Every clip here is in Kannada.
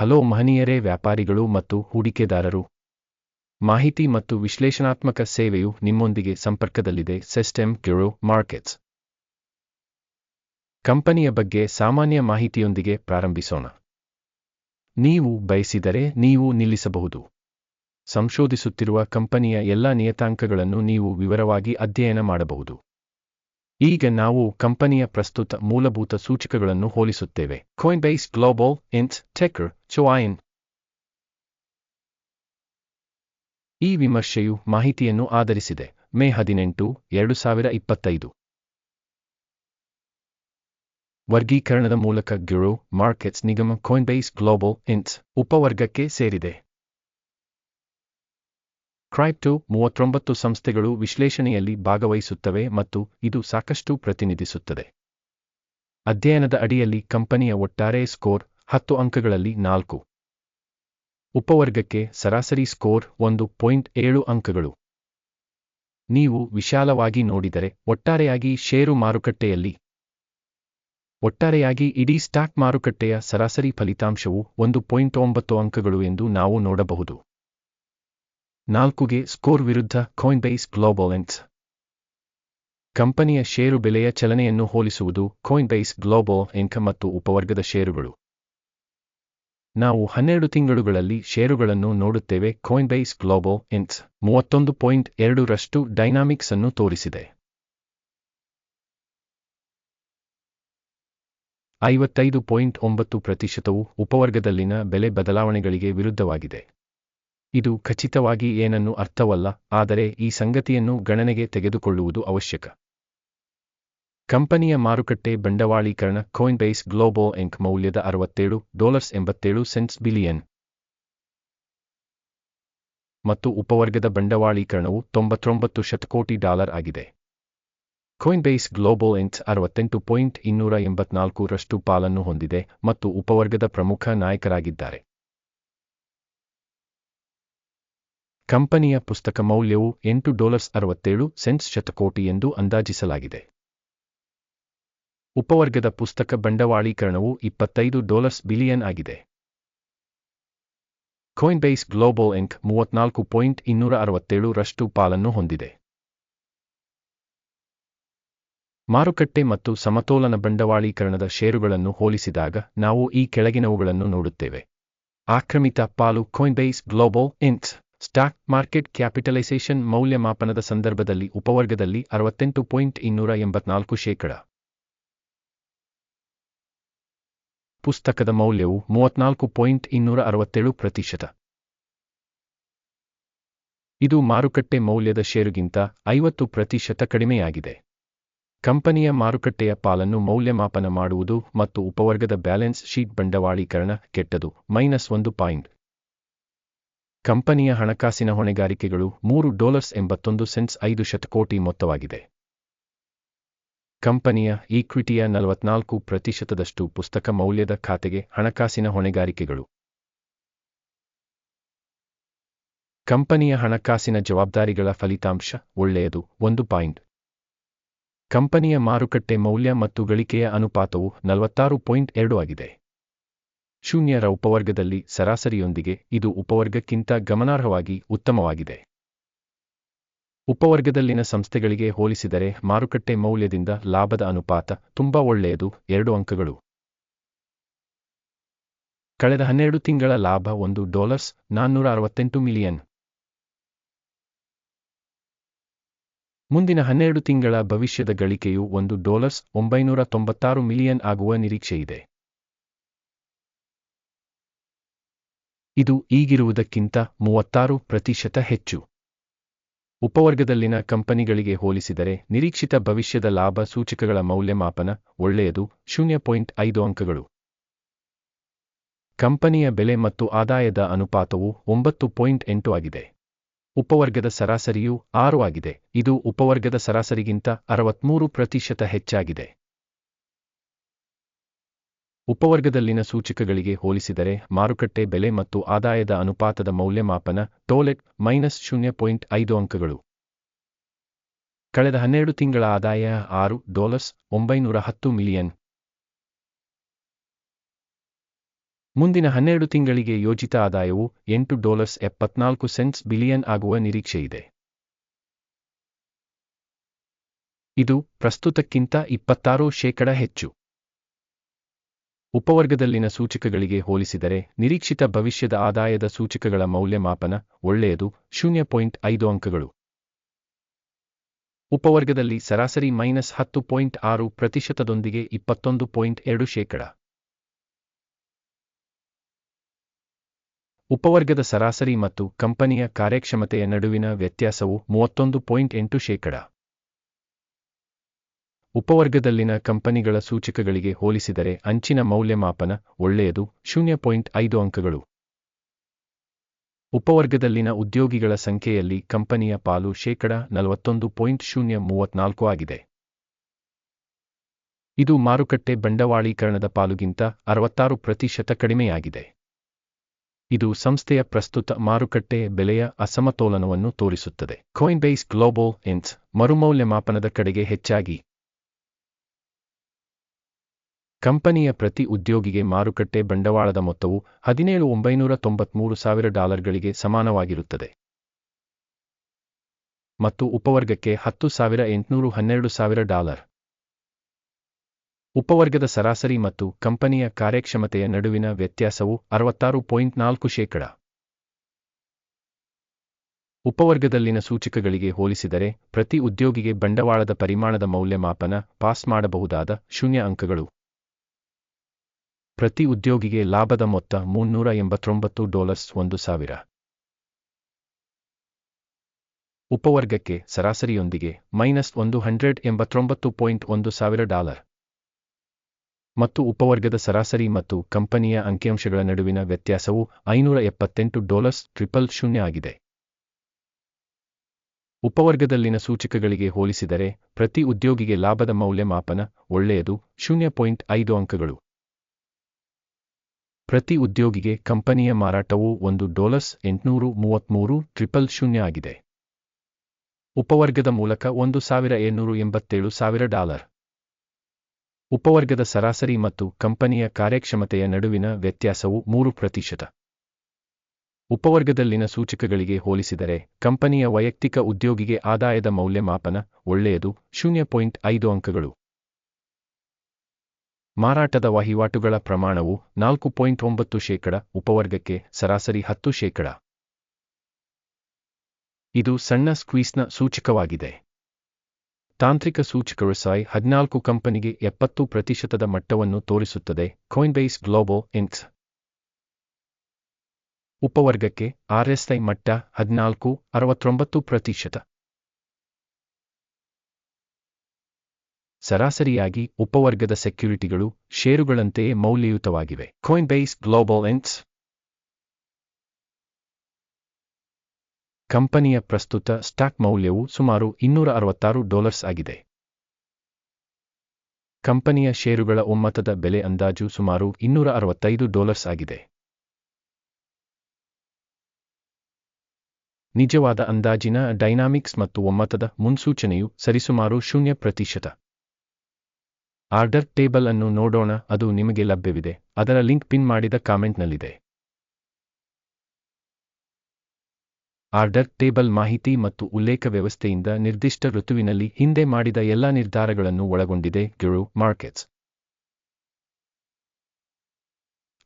ಹಲೋ ಮಹನೀಯರೇ, ವ್ಯಾಪಾರಿಗಳು ಮತ್ತು ಹೂಡಿಕೆದಾರರು. ಮಾಹಿತಿ ಮತ್ತು ವಿಶ್ಲೇಷಣಾತ್ಮಕ ಸೇವೆಯು ನಿಮ್ಮೊಂದಿಗೆ ಸಂಪರ್ಕದಲ್ಲಿದೆ, ಸಿಸ್ಟಮ್ ಕ್ಯೂರೋ ಮಾರ್ಕೆಟ್ಸ್. ಕಂಪನಿಯ ಬಗ್ಗೆ ಸಾಮಾನ್ಯ ಮಾಹಿತಿಯೊಂದಿಗೆ ಪ್ರಾರಂಭಿಸೋಣ. ನೀವು ಬಯಸಿದರೆ ನೀವು ನಿಲ್ಲಿಸಬಹುದು. ಸಂಶೋಧಿಸುತ್ತಿರುವ ಕಂಪನಿಯ ಎಲ್ಲಾ ನಿಯತಾಂಕಗಳನ್ನು ನೀವು ವಿವರವಾಗಿ ಅಧ್ಯಯನ ಮಾಡಬಹುದು. ಈಗ ನಾವು ಕಂಪನಿಯ ಪ್ರಸ್ತುತ ಮೂಲಭೂತ ಸೂಚಕಗಳನ್ನು ಹೋಲಿಸುತ್ತೇವೆ. ಕೋಯಿನ್ಬೈಸ್ ಗ್ಲೋಬಲ್ ಇನ್ಸ್ ಟೆಕರ್ ಚೊವಾಯಿನ್ ಈ ವಿಮರ್ಶೆಯು ಮಾಹಿತಿಯನ್ನು ಆಧರಿಸಿದೆ. ಮೇ ಹದಿನೆಂಟು, ಎರಡು ಸಾವಿರ ಇಪ್ಪತ್ತೈದು. ವರ್ಗೀಕರಣದ ಮೂಲಕ ಗ್ಯುರೋ ಮಾರ್ಕೆಟ್ಸ್ ನಿಗಮ ಕೋಯಿನ್ಬೇಸ್ ಗ್ಲೋಬಲ್ ಇನ್ಸ್ ಉಪವರ್ಗಕ್ಕೆ ಸೇರಿದೆ. ಕ್ರೈಪ್ಟೋ ಮೂವತ್ತೊಂಬತ್ತು ಸಂಸ್ಥೆಗಳು ವಿಶ್ಲೇಷಣೆಯಲ್ಲಿ ಭಾಗವಹಿಸುತ್ತವೆ ಮತ್ತು ಇದು ಸಾಕಷ್ಟು ಪ್ರತಿನಿಧಿಸುತ್ತದೆ. ಅಧ್ಯಯನದ ಅಡಿಯಲ್ಲಿ ಕಂಪನಿಯ ಒಟ್ಟಾರೆ ಸ್ಕೋರ್ ಹತ್ತು ಅಂಕಗಳಲ್ಲಿ ನಾಲ್ಕು. ಉಪವರ್ಗಕ್ಕೆ ಸರಾಸರಿ ಸ್ಕೋರ್ ಒಂದು ಪಾಯಿಂಟ್ ಏಳು ಅಂಕಗಳು. ನೀವು ವಿಶಾಲವಾಗಿ ನೋಡಿದರೆ ಒಟ್ಟಾರೆಯಾಗಿ ಷೇರು ಮಾರುಕಟ್ಟೆಯಲ್ಲಿ ಒಟ್ಟಾರೆಯಾಗಿ ಇಡೀ ಸ್ಟಾಕ್ ಮಾರುಕಟ್ಟೆಯ ಸರಾಸರಿ ಫಲಿತಾಂಶವು ಒಂದು ಪಾಯಿಂಟ್ ಒಂಬತ್ತು ಅಂಕಗಳು ಎಂದು ನಾವು ನೋಡಬಹುದು. ನಾಲ್ಕುಗೆ ಸ್ಕೋರ್ ವಿರುದ್ಧ ಕೋಯಿನ್ಬೇಸ್ ಗ್ಲೋಬಲ್ ಎಂಟ್ಸ್ ಕಂಪನಿಯ ಷೇರು ಬೆಲೆಯ ಚಲನೆಯನ್ನು ಹೋಲಿಸುವುದು ಕೋಯಿನ್ಬೇಸ್ ಗ್ಲೋಬಲ್ ಎಂಕ ಮತ್ತು ಉಪವರ್ಗದ ಷೇರುಗಳು. ನಾವು ಹನ್ನೆರಡು ತಿಂಗಳುಗಳಲ್ಲಿ ಷೇರುಗಳನ್ನು ನೋಡುತ್ತೇವೆ ಕೋಯಿನ್ಬೇಸ್ ಗ್ಲೋಬಲ್ ಎಂಟ್ಸ್ ಮೂವತ್ತೊಂದು ಪಾಯಿಂಟ್ ಎರಡರಷ್ಟು ಡೈನಾಮಿಕ್ಸ್ ಅನ್ನು ತೋರಿಸಿದೆ. ಐವತ್ತೈದು ಪಾಯಿಂಟ್ ಒಂಬತ್ತು ಪ್ರತಿಶತವು ಉಪವರ್ಗದಲ್ಲಿನ ಬೆಲೆ ಬದಲಾವಣೆಗಳಿಗೆ ವಿರುದ್ಧವಾಗಿದೆ. ಇದು ಖಚಿತವಾಗಿ ಏನನ್ನು ಅರ್ಥವಲ್ಲ, ಆದರೆ ಈ ಸಂಗತಿಯನ್ನು ಗಣನೆಗೆ ತೆಗೆದುಕೊಳ್ಳುವುದು ಅವಶ್ಯಕ. ಕಂಪನಿಯ ಮಾರುಕಟ್ಟೆ ಬಂಡವಾಳೀಕರಣ ಕೋಯಿನ್ಬೇಸ್ ಗ್ಲೋಬೋ ಎಂಕ್ ಮೌಲ್ಯದ ಅರವತ್ತೇಳು ಡಾಲರ್ಸ್ ಎಂಬತ್ತೇಳು ಸೆಂಟ್ಸ್ ಬಿಲಿಯನ್. ಮತ್ತು ಉಪವರ್ಗದ ಬಂಡವಾಳೀಕರಣವು ತೊಂಬತ್ತೊಂಬತ್ತು ಶತಕೋಟಿ ಡಾಲರ್ ಆಗಿದೆ. ಕೋಯಿನ್ಬೇಸ್ ಗ್ಲೋಬೋ ಎಂಕ್ಸ್ ಅರವತ್ತೆಂಟು ಪಾಯಿಂಟ್ ಇನ್ನೂರ ಎಂಬತ್ನಾಲ್ಕು ರಷ್ಟು ಪಾಲನ್ನು ಹೊಂದಿದೆ ಮತ್ತು ಉಪವರ್ಗದ ಪ್ರಮುಖ ನಾಯಕರಾಗಿದ್ದಾರೆ. ಕಂಪನಿಯ ಪುಸ್ತಕ ಮೌಲ್ಯವು ಎಂಟು ಡಾಲರ್ಸ್ ಅರವತ್ತೇಳು ಸೆಂಟ್ಸ್ ಶತಕೋಟಿ ಎಂದು ಅಂದಾಜಿಸಲಾಗಿದೆ. ಉಪವರ್ಗದ ಪುಸ್ತಕ ಬಂಡವಾಳೀಕರಣವು ಇಪ್ಪತ್ತೈದು ಡಾಲರ್ಸ್ ಬಿಲಿಯನ್ ಆಗಿದೆ. ಕೋಯಿನ್ಬೇಸ್ ಗ್ಲೋಬಲ್ ಎಂಕ್ ಮೂವತ್ನಾಲ್ಕು ಪಾಯಿಂಟ್ ಇನ್ನೂರ ಅರವತ್ತೇಳು ರಷ್ಟು ಪಾಲನ್ನು ಹೊಂದಿದೆ. ಮಾರುಕಟ್ಟೆ ಮತ್ತು ಸಮತೋಲನ ಬಂಡವಾಳೀಕರಣದ ಷೇರುಗಳನ್ನು ಹೋಲಿಸಿದಾಗ ನಾವು ಈ ಕೆಳಗಿನವುಗಳನ್ನು ನೋಡುತ್ತೇವೆ. ಆಕ್ರಮಿತ ಪಾಲು ಕೋಯಿನ್ಬೇಸ್ ಗ್ಲೋಬಲ್ ಇಂಟ್ಸ್ ಸ್ಟಾಕ್ ಮಾರ್ಕೆಟ್ ಕ್ಯಾಪಿಟಲೈಸೇಷನ್ ಮೌಲ್ಯಮಾಪನದ ಸಂದರ್ಭದಲ್ಲಿ ಉಪವರ್ಗದಲ್ಲಿ ಅರವತ್ತೆಂಟು ಪಾಯಿಂಟ್ ಇನ್ನೂರ ಎಂಬತ್ನಾಲ್ಕು ಶೇಕಡ. ಪುಸ್ತಕದ ಮೌಲ್ಯವು ಮೂವತ್ನಾಲ್ಕು ಪಾಯಿಂಟ್ ಇನ್ನೂರ ಅರವತ್ತೇಳು ಪ್ರತಿಶತ. ಇದು ಮಾರುಕಟ್ಟೆ ಮೌಲ್ಯದ ಷೇರುಗಿಂತ ಐವತ್ತು ಪ್ರತಿಶತ ಕಡಿಮೆಯಾಗಿದೆ. ಕಂಪನಿಯ ಮಾರುಕಟ್ಟೆಯ ಪಾಲನ್ನು ಮೌಲ್ಯಮಾಪನ ಮಾಡುವುದು ಮತ್ತು ಉಪವರ್ಗದ ಬ್ಯಾಲೆನ್ಸ್ ಶೀಟ್ ಬಂಡವಾಳೀಕರಣ ಕೆಟ್ಟದು, ಮೈನಸ್ ಒಂದು ಪಾಯಿಂಟ್. ಕಂಪನಿಯ ಹಣಕಾಸಿನ ಹೊಣೆಗಾರಿಕೆಗಳು ಮೂರು ಡಾಲರ್ಸ್ ಎಂಬತ್ತೊಂದು ಸೆನ್ಸ್ ಐದು ಶತಕೋಟಿ ಮೊತ್ತವಾಗಿದೆ. ಕಂಪನಿಯ ಈಕ್ವಿಟಿಯ ನಲವತ್ನಾಲ್ಕು ಪ್ರತಿಶತದಷ್ಟು ಪುಸ್ತಕ ಮೌಲ್ಯದ ಖಾತೆಗೆ ಹಣಕಾಸಿನ ಹೊಣೆಗಾರಿಕೆಗಳು. ಕಂಪನಿಯ ಹಣಕಾಸಿನ ಜವಾಬ್ದಾರಿಗಳ ಫಲಿತಾಂಶ ಒಳ್ಳೆಯದು, ಒಂದು ಪಾಯಿಂಟ್. ಕಂಪನಿಯ ಮಾರುಕಟ್ಟೆ ಮೌಲ್ಯ ಮತ್ತು ಗಳಿಕೆಯ ಅನುಪಾತವು ನಲವತ್ತಾರು ಪಾಯಿಂಟ್ ಎರಡು ಆಗಿದೆ. ಶೂನ್ಯರ ಉಪವರ್ಗದಲ್ಲಿ ಸರಾಸರಿಯೊಂದಿಗೆ ಇದು ಉಪವರ್ಗಕ್ಕಿಂತ ಗಮನಾರ್ಹವಾಗಿ ಉತ್ತಮವಾಗಿದೆ. ಉಪವರ್ಗದಲ್ಲಿನ ಸಂಸ್ಥೆಗಳಿಗೆ ಹೋಲಿಸಿದರೆ ಮಾರುಕಟ್ಟೆ ಮೌಲ್ಯದಿಂದ ಲಾಭದ ಅನುಪಾತ ತುಂಬಾ ಒಳ್ಳೆಯದು, ಎರಡು ಅಂಕಗಳು. ಕಳೆದ ಹನ್ನೆರಡು ತಿಂಗಳ ಲಾಭ ಒಂದು ಡಾಲರ್ಸ್ ನಾನ್ನೂರ ಅರವತ್ತೆಂಟು ಮಿಲಿಯನ್. ಮುಂದಿನ ಹನ್ನೆರಡು ತಿಂಗಳ ಭವಿಷ್ಯದ ಗಳಿಕೆಯು ಒಂದು ಡಾಲರ್ಸ್ ಒಂಬೈನೂರ ತೊಂಬತ್ತಾರು ಮಿಲಿಯನ್ ಆಗುವ ನಿರೀಕ್ಷೆಯಿದೆ. ಇದು ಈಗಿರುವುದಕ್ಕಿಂತ ಮೂವತ್ತಾರು ಪ್ರತಿಶತ ಹೆಚ್ಚು. ಉಪವರ್ಗದಲ್ಲಿನ ಕಂಪನಿಗಳಿಗೆ ಹೋಲಿಸಿದರೆ ನಿರೀಕ್ಷಿತ ಭವಿಷ್ಯದ ಲಾಭ ಸೂಚಕಗಳ ಮೌಲ್ಯಮಾಪನ ಒಳ್ಳೆಯದು, ಶೂನ್ಯ ಪಾಯಿಂಟ್ ಐದು ಅಂಕಗಳು. ಕಂಪನಿಯ ಬೆಲೆ ಮತ್ತು ಆದಾಯದ ಅನುಪಾತವು ಒಂಬತ್ತು ಪಾಯಿಂಟ್ ಎಂಟು ಆಗಿದೆ. ಉಪವರ್ಗದ ಸರಾಸರಿಯು ಆರು ಆಗಿದೆ. ಇದು ಉಪವರ್ಗದ ಸರಾಸರಿಗಿಂತ ಅರವತ್ಮೂರು ಪ್ರತಿಶತ ಹೆಚ್ಚಾಗಿದೆ. ಉಪವರ್ಗದಲ್ಲಿನ ಸೂಚಕಗಳಿಗೆ ಹೋಲಿಸಿದರೆ ಮಾರುಕಟ್ಟೆ ಬೆಲೆ ಮತ್ತು ಆದಾಯದ ಅನುಪಾತದ ಮೌಲ್ಯಮಾಪನ ಟೋಲೆಟ್ ಮೈನಸ್ ಶೂನ್ಯ ಪಾಯಿಂಟ್ ಐದು ಅಂಕಗಳು. ಕಳೆದ ಹನ್ನೆರಡು ತಿಂಗಳ ಆದಾಯ ಆರು ಡಾಲರ್ಸ್ ಒಂಬೈನೂರ ಹತ್ತು ಮಿಲಿಯನ್. ಮುಂದಿನ ಹನ್ನೆರಡು ತಿಂಗಳಿಗೆ ಯೋಜಿತ ಆದಾಯವು ಎಂಟು ಡಾಲರ್ಸ್ ಎಪ್ಪತ್ನಾಲ್ಕು ಸೆಂಟ್ಸ್ ಬಿಲಿಯನ್ ಆಗುವ ನಿರೀಕ್ಷೆಯಿದೆ. ಇದು ಪ್ರಸ್ತುತಕ್ಕಿಂತ ಇಪ್ಪತ್ತಾರು ಶೇಕಡ ಹೆಚ್ಚು. ಉಪವರ್ಗದಲ್ಲಿನ ಸೂಚಕಗಳಿಗೆ ಹೋಲಿಸಿದರೆ ನಿರೀಕ್ಷಿತ ಭವಿಷ್ಯದ ಆದಾಯದ ಸೂಚಕಗಳ ಮೌಲ್ಯಮಾಪನ ಒಳ್ಳೆಯದು, ಶೂನ್ಯ ಪಾಯಿಂಟ್ ಐದು ಅಂಕಗಳು. ಉಪವರ್ಗದಲ್ಲಿ ಸರಾಸರಿ ಮೈನಸ್ ಹತ್ತು ಪಾಯಿಂಟ್ ಆರು ಪ್ರತಿಶತದೊಂದಿಗೆ ಇಪ್ಪತ್ತೊಂದು ಪಾಯಿಂಟ್ ಎರಡು ಶೇಕಡ. ಉಪವರ್ಗದ ಸರಾಸರಿ ಮತ್ತು ಕಂಪನಿಯ ಕಾರ್ಯಕ್ಷಮತೆಯ ನಡುವಿನ ವ್ಯತ್ಯಾಸವು ಮೂವತ್ತೊಂದು ಪಾಯಿಂಟ್ ಎಂಟು ಶೇಕಡ. ಉಪವರ್ಗದಲ್ಲಿನ ಕಂಪನಿಗಳ ಸೂಚಕಗಳಿಗೆ ಹೋಲಿಸಿದರೆ ಅಂಚಿನ ಮೌಲ್ಯಮಾಪನ ಒಳ್ಳೆಯದು, ಶೂನ್ಯ ಪಾಯಿಂಟ್ ಐದು ಅಂಕಗಳು. ಉಪವರ್ಗದಲ್ಲಿನ ಉದ್ಯೋಗಿಗಳ ಸಂಖ್ಯೆಯಲ್ಲಿ ಕಂಪನಿಯ ಪಾಲು ಶೇಕಡ ನಲವತ್ತೊಂದು ಪಾಯಿಂಟ್ ಶೂನ್ಯ ಮೂವತ್ನಾಲ್ಕು ಆಗಿದೆ. ಇದು ಮಾರುಕಟ್ಟೆ ಬಂಡವಾಳೀಕರಣದ ಪಾಲುಗಿಂತ ಅರವತ್ತಾರು ಪ್ರತಿಶತ ಕಡಿಮೆಯಾಗಿದೆ. ಇದು ಸಂಸ್ಥೆಯ ಪ್ರಸ್ತುತ ಮಾರುಕಟ್ಟೆ ಬೆಲೆಯ ಅಸಮತೋಲನವನ್ನು ತೋರಿಸುತ್ತದೆ. ಕೋಯಿನ್ಬೇಸ್ ಗ್ಲೋಬೋ ಇನ್ಸ್ ಮರುಮೌಲ್ಯಮಾಪನದ ಕಡೆಗೆ ಹೆಚ್ಚಾಗಿ ಕಂಪನಿಯ ಪ್ರತಿ ಉದ್ಯೋಗಿಗೆ ಮಾರುಕಟ್ಟೆ ಬಂಡವಾಳದ ಮೊತ್ತವು ಹದಿನೇಳು ಒಂಬೈನೂರ ತೊಂಬತ್ಮೂರು ಸಾವಿರ ಡಾಲರ್ಗಳಿಗೆ ಸಮಾನವಾಗಿರುತ್ತದೆ. ಮತ್ತು ಉಪವರ್ಗಕ್ಕೆ ಹತ್ತು ಸಾವಿರ ಎಂಟುನೂರು ಹನ್ನೆರಡು ಸಾವಿರ ಡಾಲರ್. ಉಪವರ್ಗದ ಸರಾಸರಿ ಮತ್ತು ಕಂಪನಿಯ ಕಾರ್ಯಕ್ಷಮತೆಯ ನಡುವಿನ ವ್ಯತ್ಯಾಸವು ಅರವತ್ತಾರು ಪಾಯಿಂಟ್ ನಾಲ್ಕು ಶೇಕಡ. ಉಪವರ್ಗದಲ್ಲಿನ ಸೂಚಕಗಳಿಗೆ ಹೋಲಿಸಿದರೆ ಪ್ರತಿ ಉದ್ಯೋಗಿಗೆ ಬಂಡವಾಳದ ಪರಿಮಾಣದ ಮೌಲ್ಯಮಾಪನ ಪಾಸ್ ಮಾಡಬಹುದಾದ ಶೂನ್ಯ ಅಂಕಗಳು. ಪ್ರತಿ ಉದ್ಯೋಗಿಗೆ ಲಾಭದ ಮೊತ್ತ ಮುನ್ನೂರ ಎಂಬತ್ತೊಂಬತ್ತು ಡಾಲರ್ಸ್ ಒಂದು ಸಾವಿರ. ಉಪವರ್ಗಕ್ಕೆ ಸರಾಸರಿಯೊಂದಿಗೆ ಮೈನಸ್ ಒಂದು ಹಂಡ್ರೆಡ್ ಎಂಬತ್ತೊಂಬತ್ತು ಪಾಯಿಂಟ್ ಒಂದು ಸಾವಿರ ಡಾಲರ್. ಮತ್ತು ಉಪವರ್ಗದ ಸರಾಸರಿ ಮತ್ತು ಕಂಪನಿಯ ಅಂಕಿಅಂಶಗಳ ನಡುವಿನ ವ್ಯತ್ಯಾಸವು ಐನೂರ ಎಪ್ಪತ್ತೆಂಟು ಡಾಲರ್ಸ್ ಟ್ರಿಪಲ್ ಶೂನ್ಯ ಆಗಿದೆ. ಉಪವರ್ಗದಲ್ಲಿನ ಸೂಚಕಗಳಿಗೆ ಹೋಲಿಸಿದರೆ ಪ್ರತಿ ಉದ್ಯೋಗಿಗೆ ಲಾಭದ ಮೌಲ್ಯಮಾಪನ ಒಳ್ಳೆಯದು, ಶೂನ್ಯ ಪಾಯಿಂಟ್ ಐದು ಅಂಕಗಳು. ಪ್ರತಿ ಉದ್ಯೋಗಿಗೆ ಕಂಪನಿಯ ಮಾರಾಟವು ಒಂದು ಡಾಲರ್ಸ್ ಎಂಟುನೂರು ಮೂವತ್ತ್ಮೂರು ಟ್ರಿಪಲ್ ಶೂನ್ಯ ಆಗಿದೆ. ಉಪವರ್ಗದ ಮೂಲಕ ಒಂದು ಸಾವಿರ ಏಳ್ನೂರು ಎಂಬತ್ತೇಳು ಸಾವಿರ ಡಾಲರ್. ಉಪವರ್ಗದ ಸರಾಸರಿ ಮತ್ತು ಕಂಪನಿಯ ಕಾರ್ಯಕ್ಷಮತೆಯ ನಡುವಿನ ವ್ಯತ್ಯಾಸವು ಮೂರು ಪ್ರತಿಶತ. ಉಪವರ್ಗದಲ್ಲಿನ ಸೂಚಕಗಳಿಗೆ ಹೋಲಿಸಿದರೆ ಕಂಪನಿಯ ವೈಯಕ್ತಿಕ ಉದ್ಯೋಗಿಗೆ ಆದಾಯದ ಮೌಲ್ಯಮಾಪನ ಒಳ್ಳೆಯದು, ಶೂನ್ಯ ಪಾಯಿಂಟ್ ಅಂಕಗಳು. ಮಾರಾಟದ ವಹಿವಾಟುಗಳ ಪ್ರಮಾಣವು ನಾಲ್ಕು ಪಾಯಿಂಟ್ ಒಂಬತ್ತು ಶೇಕಡ, ಉಪವರ್ಗಕ್ಕೆ ಸರಾಸರಿ ಹತ್ತು ಶೇಕಡ. ಇದು ಸಣ್ಣ ಸ್ಕ್ವೀಸ್ನ ಸೂಚಕವಾಗಿದೆ. ತಾಂತ್ರಿಕ ಸೂಚಕರು ಸಾಯ್ ಹದಿನಾಲ್ಕು ಕಂಪನಿಗೆ ಎಪ್ಪತ್ತು ಪ್ರತಿಶತದ ಮಟ್ಟವನ್ನು ತೋರಿಸುತ್ತದೆ ಕೋಯಿನ್ಬೇಸ್ ಗ್ಲೋಬೋ ಇನ್ಸ್ ಉಪವರ್ಗಕ್ಕೆ ಆರ್ಎಸ್ಐ ಮಟ್ಟ ಹದಿನಾಲ್ಕು, ಅರವತ್ತೊಂಬತ್ತು ಪ್ರತಿಶತ. ಸರಾಸರಿಯಾಗಿ ಉಪವರ್ಗದ ಸೆಕ್ಯುರಿಟಿಗಳು ಷೇರುಗಳಂತೆಯೇ ಮೌಲ್ಯಯುತವಾಗಿವೆ. ಕೋಯಿನ್ಬೇಸ್ ಗ್ಲೋಬಲ್ ಎನ್ಸ್ ಕಂಪನಿಯ ಪ್ರಸ್ತುತ ಸ್ಟಾಕ್ ಮೌಲ್ಯವು ಸುಮಾರು ಇನ್ನೂರ ಅರವತ್ತಾರು ಡಾಲರ್ಸ್ ಆಗಿದೆ. ಕಂಪನಿಯ ಷೇರುಗಳ ಒಮ್ಮತದ ಬೆಲೆ ಅಂದಾಜು ಸುಮಾರು ಇನ್ನೂರ ಅರವತ್ತೈದು ಡಾಲರ್ಸ್ ಆಗಿದೆ. ನಿಜವಾದ ಅಂದಾಜಿನ ಡೈನಾಮಿಕ್ಸ್ ಮತ್ತು ಒಮ್ಮತದ ಮುನ್ಸೂಚನೆಯು ಸರಿಸುಮಾರು ಶೂನ್ಯ ಪ್ರತಿಶತ. ಆರ್ಡರ್ ಟೇಬಲ್ ಅನ್ನು ನೋಡೋಣ, ಅದು ನಿಮಗೆ ಲಭ್ಯವಿದೆ. ಅದರ ಲಿಂಕ್ ಪಿನ್ ಮಾಡಿದ ಕಾಮೆಂಟ್ನಲ್ಲಿದೆ. ಆರ್ಡರ್ ಟೇಬಲ್ ಮಾಹಿತಿ ಮತ್ತು ಉಲ್ಲೇಖ ವ್ಯವಸ್ಥೆಯಿಂದ ನಿರ್ದಿಷ್ಟ ಋತುವಿನಲ್ಲಿ ಹಿಂದೆ ಮಾಡಿದ ಎಲ್ಲ ನಿರ್ಧಾರಗಳನ್ನು ಒಳಗೊಂಡಿದೆ ಗಿರು ಮಾರ್ಕೆಟ್ಸ್.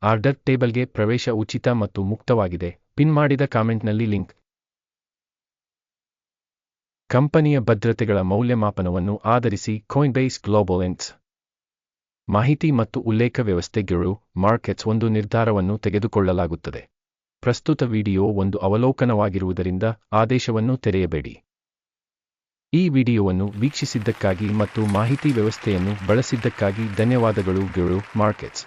ಆರ್ಡರ್ ಟೇಬಲ್ಗೆ ಪ್ರವೇಶ ಉಚಿತ ಮತ್ತು ಮುಕ್ತವಾಗಿದೆ. ಪಿನ್ ಮಾಡಿದ ಕಾಮೆಂಟ್ನಲ್ಲಿ ಲಿಂಕ್. ಕಂಪನಿಯ ಭದ್ರತೆಗಳ ಮೌಲ್ಯಮಾಪನವನ್ನು ಆಧರಿಸಿ ಕೋಯಿನ್ಬೇಸ್ ಗ್ಲೋಬಲ್ ಮಾಹಿತಿ ಮತ್ತು ಉಲ್ಲೇಖ ವ್ಯವಸ್ಥೆಗಳು ಮಾರ್ಕೆಟ್ಸ್ ಒಂದು ನಿರ್ಧಾರವನ್ನು ತೆಗೆದುಕೊಳ್ಳಲಾಗುತ್ತದೆ. ಪ್ರಸ್ತುತ ವಿಡಿಯೋ ಒಂದು ಅವಲೋಕನವಾಗಿರುವುದರಿಂದ ಆದೇಶವನ್ನು ತೆರೆಯಬೇಡಿ. ಈ ವಿಡಿಯೋವನ್ನು ವೀಕ್ಷಿಸಿದ್ದಕ್ಕಾಗಿ ಮತ್ತು ಮಾಹಿತಿ ವ್ಯವಸ್ಥೆಯನ್ನು ಬಳಸಿದ್ದಕ್ಕಾಗಿ ಧನ್ಯವಾದಗಳು ಗಿರು, ಮಾರ್ಕೆಟ್ಸ್.